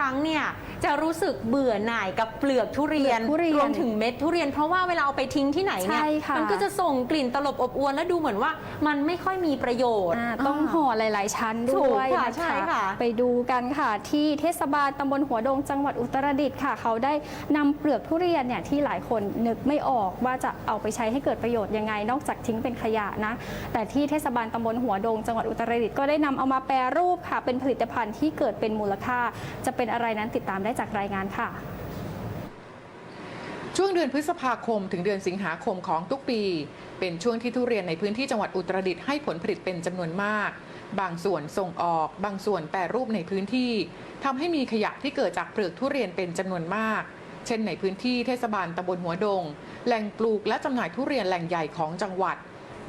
รั้งเนี่ยจะรู้สึกเบื่อหน่ายกับเปลือกทุเรียนเปลือกทุเรียนรวมถึงเม็ดทุเรียน เพราะว่าเวลาเอาไปทิ้งที่ไหนเนี่ยใช่ค่ะ มันก็จะส่งกลิ่นตลบอบอวนและดูเหมือนว่ามันไม่ค่อยมีประโยชน์ อ่าต้องห่อหลาย ๆ ชั้นถูด้กวยค่ะนะใช่ค่ะไปดูกันค่ะที่เทศบาลตำบลหัวดงจังหวัดอุตรดิตถ์ค่ะ เขาได้นำเปลือกทุเรียนเนี่ยที่หลายคนนึกไม่ออกว่าจะเอาไปใช้ให้เกิดประโยชน์ยังไง นอกจากทิ้งเป็นขยะนะ แต่ที่เทศบาลตำบลหัวดง จังหวัดอุตรดิตถ์ก็ได้นำเอามาแปรรูปค่ะ เป็นผลิตภัณฑ์ที่เกิดเป็นมูลค่า จะเป็นอะไรนั้นติดตามได้จากรายงานค่ะ ช่วงเดือนพฤษภาคมถึงเดือนสิงหาคมของทุกปี เป็นช่วงที่ทุเรียนในพื้นที่จังหวัดอุตรดิตถ์ให้ผลผลิตเป็นจำนวนมาก บางส่วนส่งออก บางส่วนแปรรูปในพื้นที่ทำให้มีขยะที่เกิดจากเปลือกทุเรียนเป็นจำนวนมาก เช่นในพื้นที่เทศบาลตำบลหัวดง แหล่งปลูกและจำหน่ายทุเรียนแหล่งใหญ่ของจังหวัด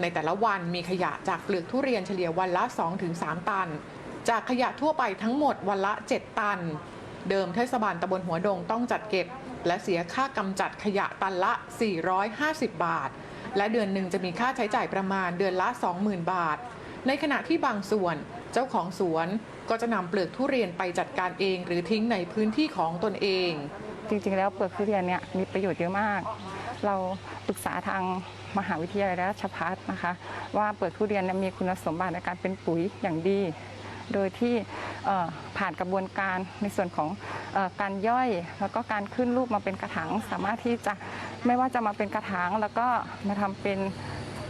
ในแต่ละวันมีขยะจากเปลือกทุเรียนเฉลี่ยวันละ 2-3 ตัน จากขยะทั่วไปทั้งหมดวันละ 7 ตัน เดิมเทศบาลตำบลหัวดงต้องจัดเก็บ และเสียค่ากำจัดขยะตันละ 450 บาท และเดือนหนึ่งจะมีค่าใช้จ่ายประมาณเดือนละ 20,000 บาท ในขณะที่บางส่วนเจ้าของสวนก็จะนำเปลือกทุเรียนไปจัดการเอง หรือทิ้งในพื้นที่ของตนเอง จริงๆ แล้วเปลือกทุเรียนเนี่ยมีประโยชน์เยอะมาก เราปรึกษาทางมหาวิทยาลัยราชภัฏนะคะ ว่าเปลือกทุเรียนมีคุณสมบัติในการเป็นปุ๋ยอย่างดี โดยที่ผ่านกระบวนการในส่วนของออการย่อย แล้วก็การขึ้นรูปมาเป็นกระถางสามารถที่จะไม่ว่าจะมาเป็นกระถางแล้วก็มาทำเป็น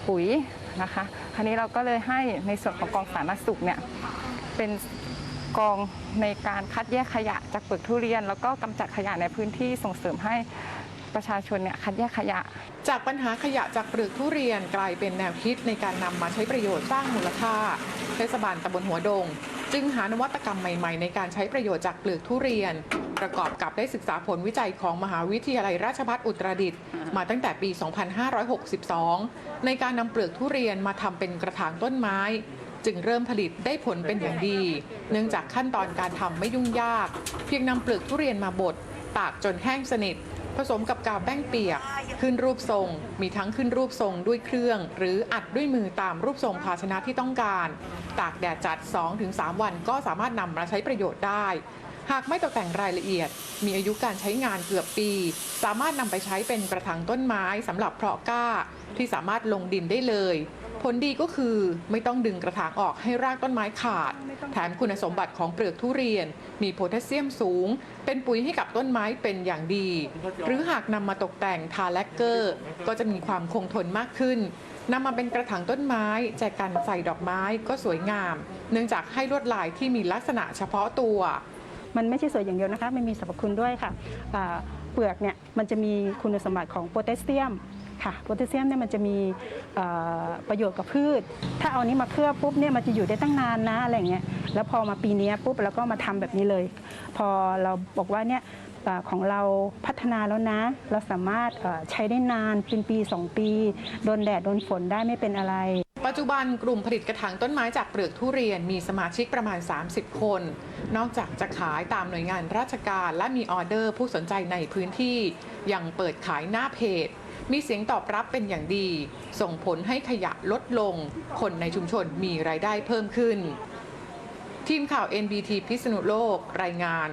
ปุ๋ยนะคะคราวนี้เราก็เลยให้ในส่วนของกองสาธารณสุขเนี่ยเป็นกองในการคัดแยกขยะจากเปลือกทุเรียน แล้วก็กำจัดขยะในพื้นที่ส่งเสริมให้ ประชาชนเนี่ยคัดแยกขยะ จากปัญหาขยะจากเปลือกทุเรียนกลายเป็นแนวคิดในการนำมาใช้ประโยชน์สร้างมูลค่า เทศบาลตำบลหัวดง จึงหานวัตกรรมใหม่ๆ ในการใช้ประโยชน์จากเปลือกทุเรียน ประกอบกับได้ศึกษาผลวิจัยของมหาวิทยาลัยราชภัฏอุตรดิตถ์มาตั้งแต่ปี 2562 ในการนำเปลือกทุเรียนมาทำเป็นกระถางต้นไม้ จึงเริ่มผลิตได้ผลเป็นอย่างดี เนื่องจากขั้นตอนการทำไม่ยุ่งยาก เพียงนำเปลือกทุเรียนมาบดตากจนแห้งสนิท ผสมกับกาวแป้งเปียก ขึ้นรูปทรง มีทั้งขึ้นรูปทรงด้วยเครื่อง หรืออัดด้วยมือตามรูปทรงภาชนะที่ต้องการ ตากแดดจัด 2-3 วันก็สามารถนำมาใช้ประโยชน์ได้ หากไม่ตกแต่งรายละเอียด มีอายุการใช้งานเกือบปี สามารถนำไปใช้เป็นกระถางต้นไม้สำหรับเพาะกล้า ที่สามารถลงดินได้เลย ผลดีก็คือไม่ต้องดึงกระถางออกให้รากต้นไม้ขาด แถมคุณสมบัติของเปลือกทุเรียน มีโพแทสเซียมสูง เป็นปุ๋ยให้กับต้นไม้เป็นอย่างดี หรือหากนำมาตกแต่งทาแลกเกอร์ ก็จะมีความคงทนมากขึ้นนำมาเป็นกระถางต้นไม้แจกันใส่ดอกไม้ก็สวยงาม เนื่องจากให้ลวดลายที่มีลักษณะเฉพาะตัว มันไม่ใช่สวยอย่างเดียวนะคะ มันมีสรรพคุณด้วยค่ะอ่าเปลือกเนี่ยมันจะมีคุณสมบัติของโพแทสเซียม ค่ะโพแทสเซียมเนี่ยมันจะมีประโยชน์กับพืช ถ้าเอานี้มาเคลือบปุ๊บเนี่ยมันจะอยู่ได้ตั้งนานนะอะไรเงี้ยแล้วพอมาปีนี้ปุ๊บเราก็มาทำแบบนี้เลย พอเราบอกว่าเนี่ยของเราพัฒนาแล้วนะ เราสามารถใช้ได้นานเป็นปี 2 ปี โดนแดด โดนฝนได้ไม่เป็นอะไร ปัจจุบันกลุ่มผลิตกระถางต้นไม้จากเปลือกทุเรียนมีสมาชิกประมาณ 30 คน นอกจากจะขายตามหน่วยงานราชการและมีออเดอร์ผู้สนใจในพื้นที่ ยังเปิดขายหน้าเพจ มีเสียงตอบรับเป็นอย่างดี ส่งผลให้ขยะลดลง คนในชุมชนมีรายได้เพิ่มขึ้น ทีมข่าว NBT พิษณุโลกรายงาน